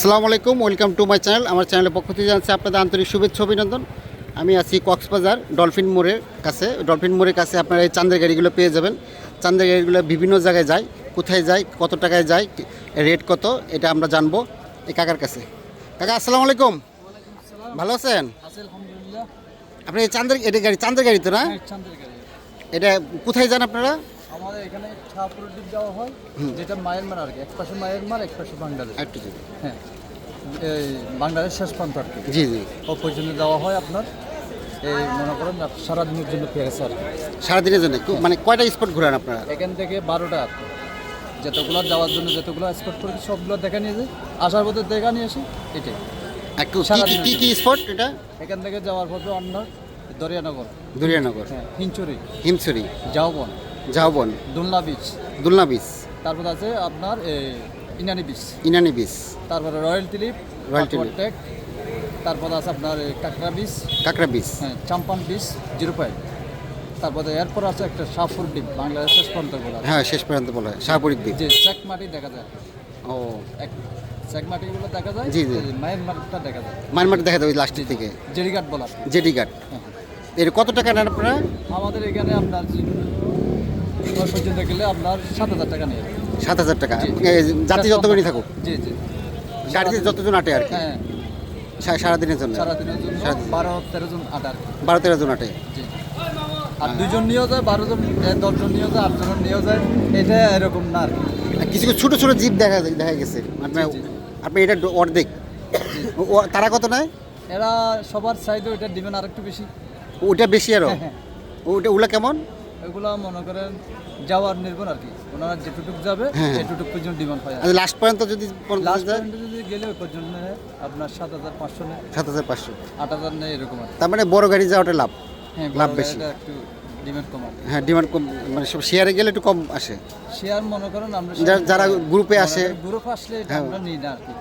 আসসালামু আলাইকুম welcome to my channel. আমার চ্যানেলের পক্ষ থেকে জানাচ্ছি আপনাদের আন্তরিক শুভেচ্ছা অভিনন্দন। আমি আছি কক্সবাজার ডলফিন মোড়ের কাছে। ডলফিন মোড়ের কাছে আপনারা এই চান্দের গাড়িগুলো পেয়ে যাবেন। চান্দের গাড়িগুলো বিভিন্ন জায়গায় যায় কোথায় যায় কত টাকায় যায় রেট কত এটা আমরা জানব এই কাকার কাছে। কাকা আসসালামু আলাইকুম। ভালো আছেন? আপনি এই চান্দের এটা গাড়ি চাঁদের গাড়ি তো না? হ্যাঁ, এটা কোথায় যান আপনারা? আমাদের এখানে ডিপ যাওয়া হয় যেটা মায়ানমার আর কি। এক পাশে মায়ানমার এক পাশে বাংলাদেশ। একটু হ্যাঁ। এই বাংলাদেশ শেষ প্রান্ত আর কি। জি জি। ও পর্যন্ত যাওয়া হয় আপনার এই মনে করেন সারাদিনের জন্য পেয়েছে কি। সারাদিনের জন্য? মানে কয়টা স্পট ঘুরান আপনারা? এখান থেকে বারোটা যতগুলো যাওয়ার জন্য যতগুলো স্পট করেছি সবগুলো দেখা নিয়ে যাই। আসার পথে দেখা নিয়ে আসি এটাই। একটু কি- স্পট এটা? এখান থেকে যাওয়ার পথে অন্য দরিয়ানগর। দুরিয়ানগর। হ্যাঁ হিঞ্চুরি হিমছড়ি। জাওবন ঝাউবন। দুলনা বিচ দুলনা বিচ তারপর আছে আপনার ইনানি বিচ ইনানি বিচ তারপরে Royal Tulip Royal tulip. Take তারপর আছে আপনার কাকড়া বিচ কাকড়া বিচ হ্যাঁ চাম্পান বিচ জিরো ফাইভ তারপরে এরপর আছে একটা শাহপুর ডিপ পর্যন্ত বলা হ্যাঁ। শেষ পর্যন্ত বলা হয় শাহপুরীর দ্বীপ যে চেক মাটি দেখা যায়। ও। এক চেক মাটিগুলো দেখা যায় জি, জি। মাটিটা দেখা যায়। মানমাটি দেখা যাবে লাস্টের থেকে। জেরিঘাট বলা হয়। জেটি ঘাট হ্যাঁ। এর কত টাকা নেন আপনারা? আমাদের এখানে আপনার পর্যন্ত গেলে আপনার সাত হাজার টাকা নিয়ে সাত হাজার টাকা। যাত্রী যতক্ষণই থাকুক। জি জি। গাড়িতে যতজন আটে আর কি? হ্যাঁ। সারাদিনের জন্য? সারাদিনের জন্য বারো তেরো জন আট আর বারো তেরো জন আটে? জি। আর দুজন নিয়েও যায় বারো জন দশজন নিয়েও যায় আটজন নিয়েও যায় এটা এরকম না আর কিছু কিছু ছোটো ছোটো জিপ দেখা দেখা গেছে। জি। আপনি এটা অর্ধেক। তারা কত নেয়? এরা সবার চাইতে ওইটা দিবেন আর একটু বেশি। ওটা বেশি আরও হ্যাঁ। ওটা ওগুলো কেমন? এগুলো মনে করেন যাওয়ার নির্ভর আর কি। ওনারা যেটুকু যাবে হ্যাঁ। সেটুকু পর্যন্ত ডিমান্ড হয় আর লাস্ট পর্যন্ত যদি লাস্ট পর্যন্ত যদি গেলে ওই পর্যন্ত আপনার সাত হাজার পাঁচশো নেয়। সাত হাজার পাঁচশো। আট হাজার নেয় এরকম আর তার মানে বড় গাড়ি যাওয়াটা লাভ হ্যাঁ লাভ বেশি। একটু ডিমান্ড কম হ্যাঁ ডিমান্ড কম মানে সব শেয়ারে গেলে একটু কম আসে। শেয়ার মনে করেন আমরা যারা গ্রুপে আসে। গ্রুপ আসলে হ্যাঁ। আমরা নিই না আর কি।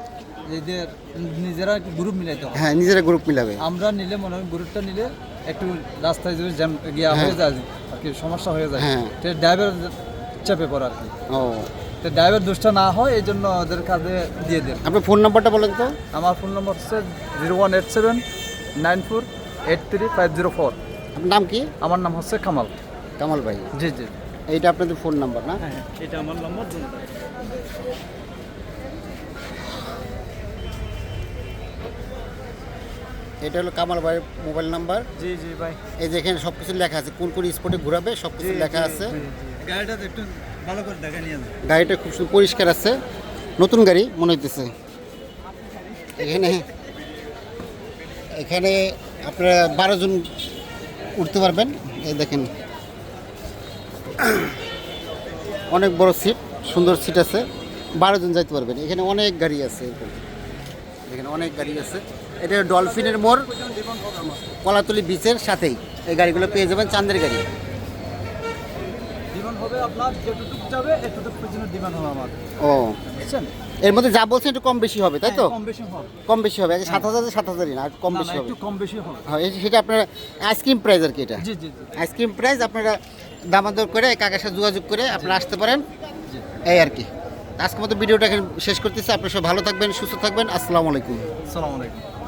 নিজেরা গ্রুপ মিলাইতে হয়। হ্যাঁ নিজেরা গ্রুপ মিলাবে। আমরা নিলে মনে হয় গ্রুপটা নিলে একটু রাস্তায় যদি জ্যাম গিয়া হয়ে যায় আর কি সমস্যা হয়ে যায় হ্যাঁ। তো ড্রাইভার চেপে পড়ে আর কি। ও। তো ড্রাইভার দুষ্টা না হয় এই জন্য ওদের কাজে দিয়ে দেন আপনার ফোন নাম্বারটা বলেন তো। আমার ফোন নম্বর হচ্ছে zero one eight seven nine four eight three five zero four আপনার নাম কি? আমার নাম হচ্ছে কামাল। কামাল ভাই। জি জি। এইটা আপনাদের ফোন নাম্বার না? হ্যাঁ এটা আমার নম্বর এটা হলো কামাল ভাইয়ের মোবাইল নাম্বার। জি জি ভাই। এই যে এখানে সব কিছু লেখা আছে কোন কোন স্পটে ঘোরাবে সব কিছু লেখা আছে। গাড়িটা একটু ভালো করে দেখা নিয়ে গাড়িটা খুব সুন্দর পরিষ্কার আছে। নতুন গাড়ি মনে হইতেছে। এখানে এখানে আপনারা বারো জন উঠতে পারবেন। এই দেখেন। অনেক বড় সিট সুন্দর সিট আছে। বারো জন যাইতে পারবেন। এখানে অনেক গাড়ি আছে। এখানে অনেক গাড়ি আছে। এটা ডলফিনের মোড় কলাতলি বিচের সাথেই। এই গাড়িগুলো পেয়ে যাবেন চাঁদের গাড়ি। ও। এর মধ্যে যা বলছেন একটু কম বেশি হবে তাই তো? কম বেশি হবে। সাত হাজার সাত হাজারই না কম বেশি হবে। কম বেশি হবে। সেটা আপনার আইসক্রিম প্রাইস আর কি এটা? আইসক্রিম প্রাইস আপনারা দামাদর করে কাকার সাথে যোগাযোগ করে আপনারা আসতে পারেন। এই আর কি। আজকের মতো ভিডিওটা এখানে শেষ করতেছি। আপনারা সব ভালো থাকবেন সুস্থ থাকবেন। আসসালামু আলাইকুম। আসসালামু আলাইকুম।